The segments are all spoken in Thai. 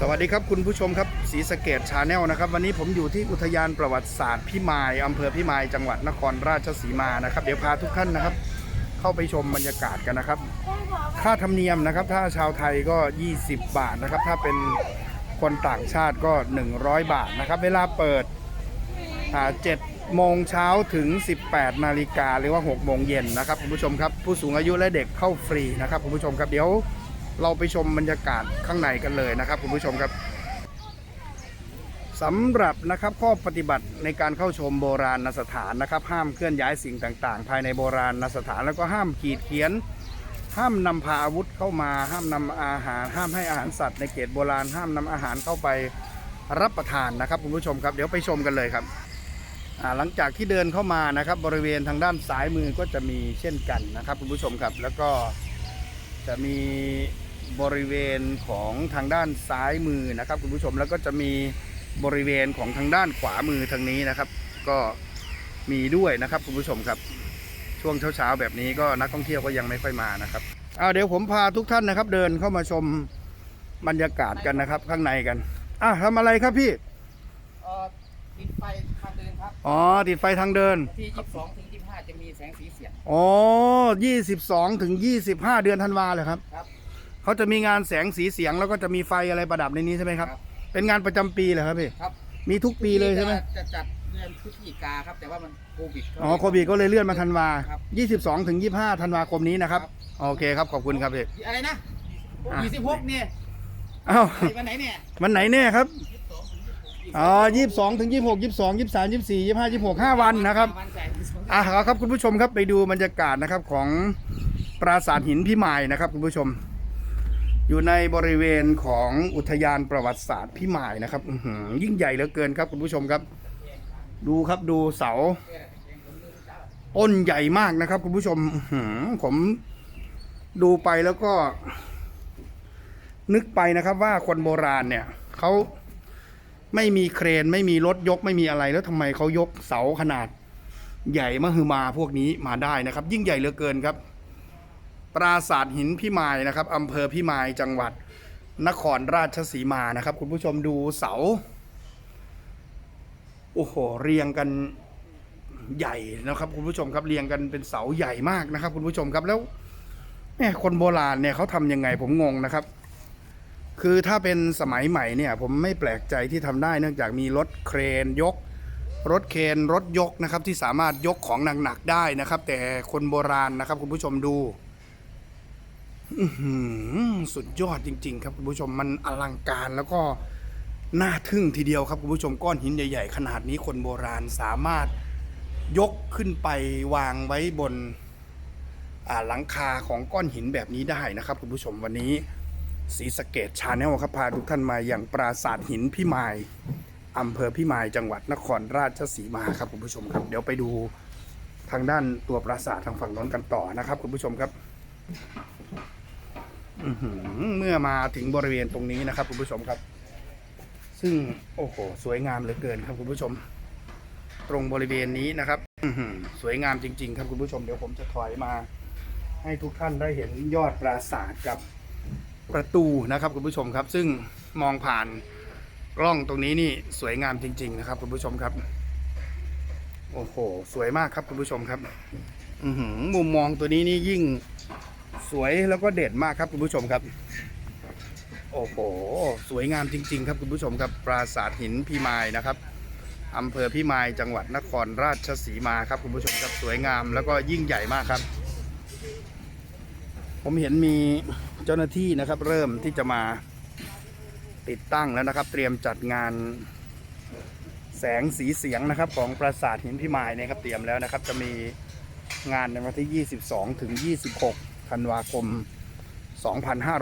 สวัสดีครับคุณผู้ชมครับศรีสะเกดชาแนลนะครับ วันนี้ผมอยู่ที่อุทยานประวัติศาสตร์พิมายอำเภอพิมายจังหวัดนครราชสีมานะครับ เดี๋ยวพาทุกท่านนะครับ เข้าไปชมบรรยากาศกันนะครับ ค่าธรรมเนียมนะครับ ถ้าชาวไทยก็ 20 บาทนะครับ ถ้าเป็นคนต่างชาติก็ 100 บาทนะครับ เวลาเปิดอ่า7โมงเช้าถึง 18นาฬิกาหรือว่า6โมงเย็นนะครับคุณผู้ชมครับผู้สูงอายุและเด็กเข้าฟรีนะครับคุณผู้ชมครับเดี๋ยว เราไปชมบรรยากาศข้างในกันเลยนะครับคุณผู้ชมครับสำหรับนะครับข้อปฏิบัติในการเข้าชมโบราณสถานนะครับ ห้ามเคลื่อนย้ายสิ่งต่างๆ ภายในโบราณสถานแล้วก็ห้ามขีดเขียน ห้ามนำพาอาวุธเข้ามา ห้ามนำอาหาร ห้ามให้อาหารสัตว์ในเขตโบราณ ห้ามนำอาหารเข้าไปรับประทานนะครับคุณผู้ชมครับเดี๋ยวไปชมกันเลยครับหลังจากที่เดินเข้ามานะครับ บริเวณทางด้านซ้ายมือก็จะมีเช่นกันนะครับคุณผู้ชมครับแล้วก็จะมี บริเวณของทางด้านซ้ายมือนะครับ คุณผู้ชมแล้วก็จะมีบริเวณของทางด้านขวามือทางนี้นะครับ ก็มีด้วยนะครับคุณผู้ชมครับ ช่วงเช้าๆแบบนี้ก็นักท่องเที่ยวก็ยังไม่ค่อยมานะครับเอาเดี๋ยวผมพาทุกท่านนะครับ เดินเข้ามาชมบรรยากาศกันนะครับ ข้างในกันอะทำอะไรครับพี่เอ่อติดไฟทางเดินครับ อ๋อ ติดไฟทางเดิน ที่ 22 ถึง 25 จะมีแสงสีเสียง อ๋อ 22 ถึง 25 เดือนธันวาเลยครับ ครับ เขาจะมีงานแสงสีเสียงแล้วก็จะมีไฟอะไรประดับในนี้ใช่ไหมครับ ครับ เป็นงานประจำปีเหรอครับพี่ ครับมีทุกปีเลยใช่ไหมจะจัดเดือนพฤศจิกาครับ แต่ว่ามันโควิดอ๋อโควิดก็เลยเลื่อนมาธันวาครับ22ถึง25ธันวาคมนี้นะครับโอเคครับ ขอบคุณครับพี่ อะไรนะอะ26เนี่ยอ้าวไอ้วันไหนเนี่ยวันไหนแน่ครับ อ๋อยี่สิบสองถึงยี่สิบหกยี่สิบสองยี่สิบสามยี่สิบสี่ยี่สิบห้ายี่สิบหกห้าวันนะครับ วันแสงสีเสียง อะเอาครับคุณผู้ชมครับไปดูบรรยากาศนะครับของปราสาทหินพิมายนะครับคุณผู้ชม อยู่ในบริเวณของอุทยานประวัติศาสตร์พิมายนะครับยิ่งใหญ่เหลือเกินครับคุณผู้ชมครับ ดูครับดูเสาอ้นใหญ่มากนะครับ คุณผู้ชมผมดูไปแล้วก็ นึกไปนะครับว่าคนโบราณเนี่ยเขาไม่มีเครนไม่มีรถยกไม่มีอะไรแล้วทำไมเขายกเสาขนาด ใหญ่มหึมาพวกนี้มาได้นะครับ ยิ่งใหญ่เหลือเกินครับ ปราสาทหินพิมายนะครับอำเภอพิมายจังหวัดนครราชสีมานะครับ คุณผู้ชมดูเสาโอ้โหเรียงกันใหญ่นะครับ คุณผู้ชมครับเรียงกันเป็นเสาใหญ่มากนะครับ คุณผู้ชมครับแล้วแม่คนโบราณเนี่ยเขาทำยังไงผมงงนะครับ คือถ้าเป็นสมัยใหม่เนี่ย ผมไม่แปลกใจที่ทำได้เนื่องจากมีรถเครนยก รถเครนรถยกนะครับ ที่สามารถยกของหนักๆได้นะครับ แต่คนโบราณนะครับ คุณผู้ชมดู สุดยอดจริง ๆ ครับคุณผู้ชมมันอลังการแล้วก็น่าทึ่งทีเดียวครับคุณผู้ชมก้อนหินใหญ่ ๆ ขนาดนี้คนโบราณสามารถยกขึ้นไปวางไว้บนหลังคาของก้อนหินแบบนี้ได้นะครับคุณผู้ชมวันนี้ศรีสเกดชาแนลครับพาทุกท่านมาอย่างปราสาทหินพิมายอำเภอพิมายจังหวัดนครราชสีมาครับคุณผู้ชมครับ เดี๋ยวไปดูทางด้านตัวปราสาททางฝั่งน้นกันต่อนะครับคุณผู้ชมครับ เมื่อมาถึงบริเวณตรงนี้นะครับคุณผู้ชมครับ ซึ่งโอ้โหสวยงามเหลือเกินครับคุณผู้ชม ตรงบริเวณนี้นะครับสวยงามจริง ๆ ครับคุณผู้ชมเดี๋ยวผมจะถอยมา ให้ทุกท่านได้เห็นยอดปราสาทกับประตูนะครับคุณผู้ชมครับ ซึ่งมองผ่านกล้องตรงนี้นี่สวยงามจริง ๆ นะครับคุณผู้ชมครับ โอ้โห สวยมากครับคุณผู้ชมครับ อืมุมมองตัวนี้นี่ยิ่ง สวยแล้วก็เด่นมากครับคุณผู้ชมครับ โอ้โห สวยงามจริง ๆ ครับคุณผู้ชมครับปราสาทหินพิมายนะครับอำเภอพิมายจังหวัดนครราชสีมาครับคุณผู้ชมครับสวยงามแล้วก็ยิ่งใหญ่มากครับ ผมเห็นมีเจ้าหน้าที่นะครับ เริ่มที่จะมาติดตั้งแล้วนะครับ เตรียมจัดงานแสงสีเสียงนะครับ ของปราสาทหินพิมายนะครับเตรียมแล้วนะครับ จะมีงานในวันที่ 22 ถึง 26 ธันวาคม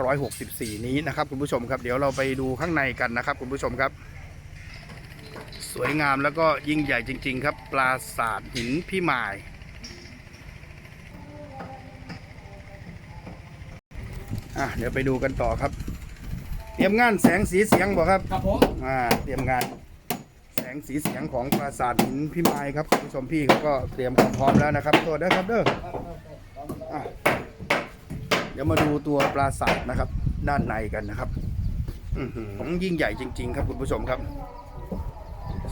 2564 นี้นะครับคุณผู้ชมครับ เดี๋ยวเราไปดูข้างในกันนะครับคุณผู้ชมครับ สวยงามแล้วก็ยิ่งใหญ่จริง ๆ ครับ ปราสาทหินพิมายอะเดี๋ยวไปดูกันต่อครับ เตรียมงานแสงสีเสียงบอกครับครับผมอ่าเตรียมงานแสงสีเสียงของปราสาทหินพิมายครับคุณผู้ชมพี่เขาก็เตรียมความพร้อมแล้วนะครับตัวจด้วยครับเด้ออะ เดี๋ยวมาดูตัวปราสาทนะครับ ด้านในกันนะครับอื้อหือยิ่งใหญ่จริง ๆ ครับคุณผู้ชมครับ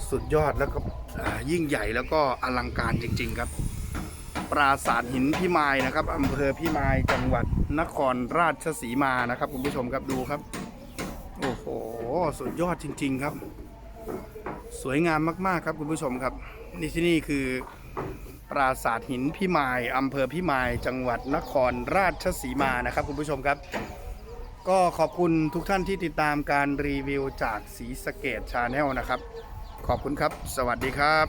สุดยอดแล้วก็ยิ่งใหญ่แล้วก็อลังการจริง ๆ ครับ ปราสาทหินพิมายนะครับอำเภอพิมายจังหวัดนครราชสีมานะครับ คุณผู้ชมครับดูครับ โอ้โหสุดยอดจริง ๆ ครับ สวยงามมากๆครับคุณผู้ชมครับนี่ที่นี่คือ ปราสาทหินพิมายอำเภอพิมาย จังหวัดนครราชสีมานะครับ คุณผู้ชมครับ ก็ขอบคุณทุกท่านที่ติดตามการรีวิวจากสีสเกตชาแนลนะครับ ขอบคุณครับ สวัสดีครับ